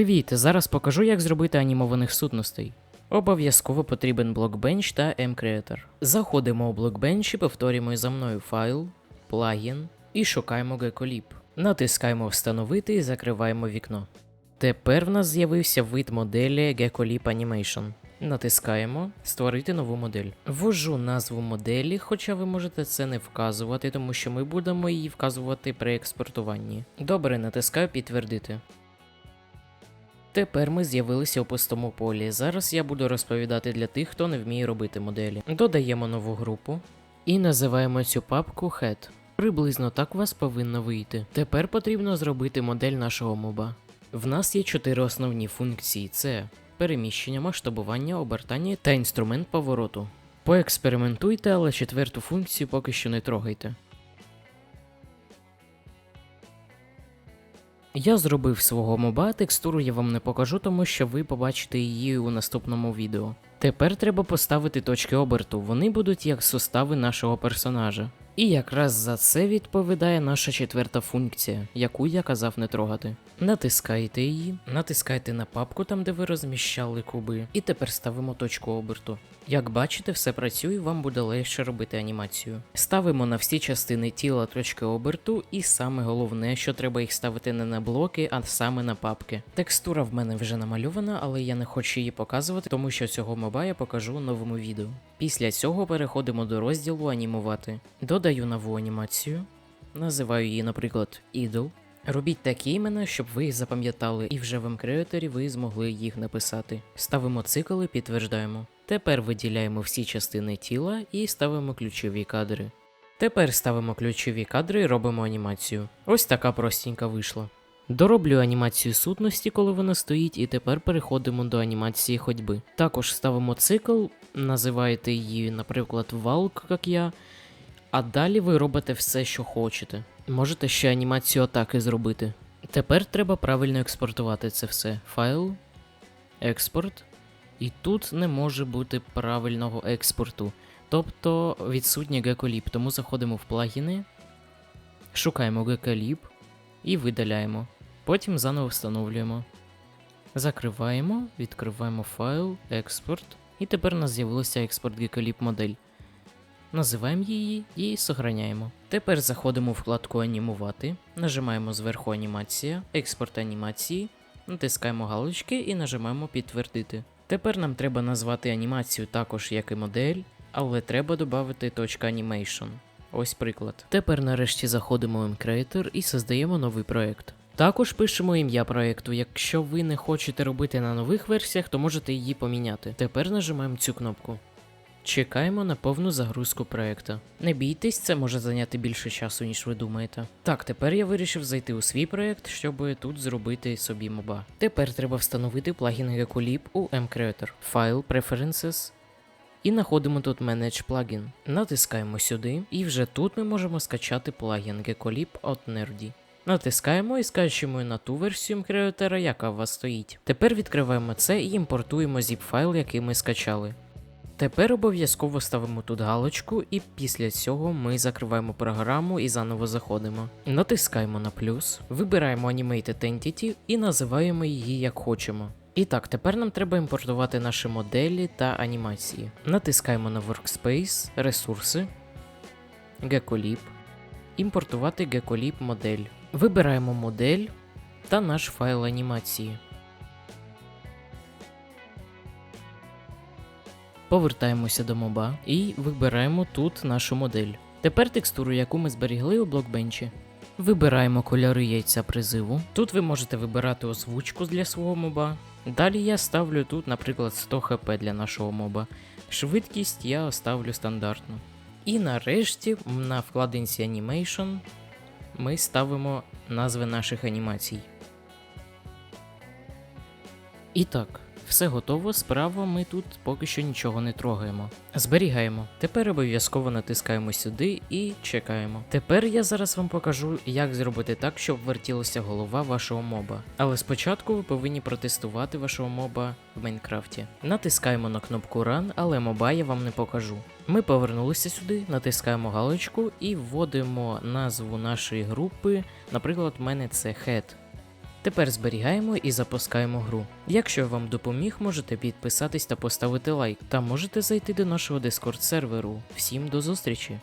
Привіт! Зараз покажу, як зробити анімованих сутностей. Обов'язково потрібен блокбенч та mCreator. Заходимо у блокбенч і повторюємо за мною файл, плагін і шукаємо Gecolib. Натискаємо Встановити і закриваємо вікно. Тепер в нас з'явився вид моделі Gecolib Animation. Натискаємо Створити нову модель. Ввожу назву моделі, хоча ви можете це не вказувати, тому що ми будемо її вказувати при експортуванні. Добре, натискаю Підтвердити. Тепер ми з'явилися у пустому полі. Зараз я буду розповідати для тих, хто не вміє робити моделі. Додаємо нову групу і називаємо цю папку Head. Приблизно так у вас повинно вийти. Тепер потрібно зробити модель нашого моба. В нас є чотири основні функції: це переміщення, масштабування, обертання та інструмент повороту. Поекспериментуйте, але четверту функцію поки що не трогайте. Я зробив свого моба, текстуру я вам не покажу, тому що ви побачите її у наступному відео. Тепер треба поставити точки оберту, вони будуть як сустави нашого персонажа. І якраз за це відповідає наша четверта функція, яку я казав не трогати. Натискаєте її, натискайте на папку там, де ви розміщали куби, і тепер ставимо точку оберту. Як бачите, все працює, вам буде легше робити анімацію. Ставимо на всі частини тіла точки оберту, і саме головне, що треба їх ставити не на блоки, а саме на папки. Текстура в мене вже намальована, але я не хочу її показувати, тому що цього моба я покажу у новому відео. Після цього переходимо до розділу анімувати. Додаю нову анімацію, називаю її, наприклад, Idol. Робіть такі імена, щоб ви їх запам'ятали, і вже в M-Creator ви змогли їх написати. Ставимо цикл і підтверждаємо. Тепер виділяємо всі частини тіла і ставимо ключові кадри. Тепер ставимо ключові кадри і робимо анімацію. Ось така простенька вийшла. Дороблю анімацію сутності, коли вона стоїть, і тепер переходимо до анімації ходьби. Також ставимо цикл, називаєте її, наприклад, валк, як я. А далі ви робите все, що хочете. Можете ще анімацію атаки зробити. Тепер треба правильно експортувати це все. Файл, експорт. І тут не може бути правильного експорту. Тобто відсутній Gecolib. Тому заходимо в плагіни, шукаємо Gecolib і видаляємо. Потім заново встановлюємо. Закриваємо, відкриваємо файл, експорт. І тепер у нас з'явилося експорт Gecolib модель. Називаємо її і сохраняємо. Тепер заходимо в вкладку Анімувати, нажимаємо зверху анімація, експорт анімації, натискаємо галочки і нажимаємо підтвердити. Тепер нам треба назвати анімацію також як і модель, але треба додати точка Animation. Ось приклад. Тепер нарешті заходимо в M-Creator і создаємо новий проект. Також пишемо ім'я проекту. Якщо ви не хочете робити на нових версіях, то можете її поміняти. Тепер нажимаємо цю кнопку. Чекаємо на повну загрузку проекту. Не бійтесь, це може зайняти більше часу, ніж ви думаєте. Так, тепер я вирішив зайти у свій проект, щоб тут зробити собі моба. Тепер треба встановити плагін Gecolib у M-Creator. Файл Preferences. І знаходимо тут Manage Plugin. Натискаємо сюди, і вже тут ми можемо скачати плагін Gecolib от Nerdy. Натискаємо і скачуємо на ту версію Creator, яка у вас стоїть. Тепер відкриваємо це і імпортуємо zip файл, який ми скачали. Тепер обов'язково ставимо тут галочку, і після цього ми закриваємо програму і заново заходимо. Натискаємо на плюс, вибираємо Animated Entity і називаємо її як хочемо. І так, тепер нам треба імпортувати наші моделі та анімації. Натискаємо на Workspace, ресурси, Gecolib, імпортувати Gecolib модель. Вибираємо модель та наш файл анімації. Повертаємося до моба і вибираємо тут нашу модель. Тепер текстуру, яку ми зберігли у блокбенчі. Вибираємо кольори яйця призиву. Тут ви можете вибирати озвучку для свого моба. Далі я ставлю тут, наприклад, 100 хп для нашого моба. Швидкість я оставлю стандартну. І нарешті на вкладинці Animation ми ставимо назви наших анімацій. І так, все готово, справа ми тут поки що нічого не трогаємо. Зберігаємо. Тепер обов'язково натискаємо сюди і чекаємо. Тепер я зараз вам покажу, як зробити так, щоб вертілася голова вашого моба. Але спочатку ви повинні протестувати вашого моба в Майнкрафті. Натискаємо на кнопку Run, але моба я вам не покажу. Ми повернулися сюди, натискаємо галочку і вводимо назву нашої групи. Наприклад, в мене це Head. Тепер зберігаємо і запускаємо гру. Якщо вам допоміг, можете підписатись та поставити лайк, та можете зайти до нашого Discord серверу. Всім до зустрічі!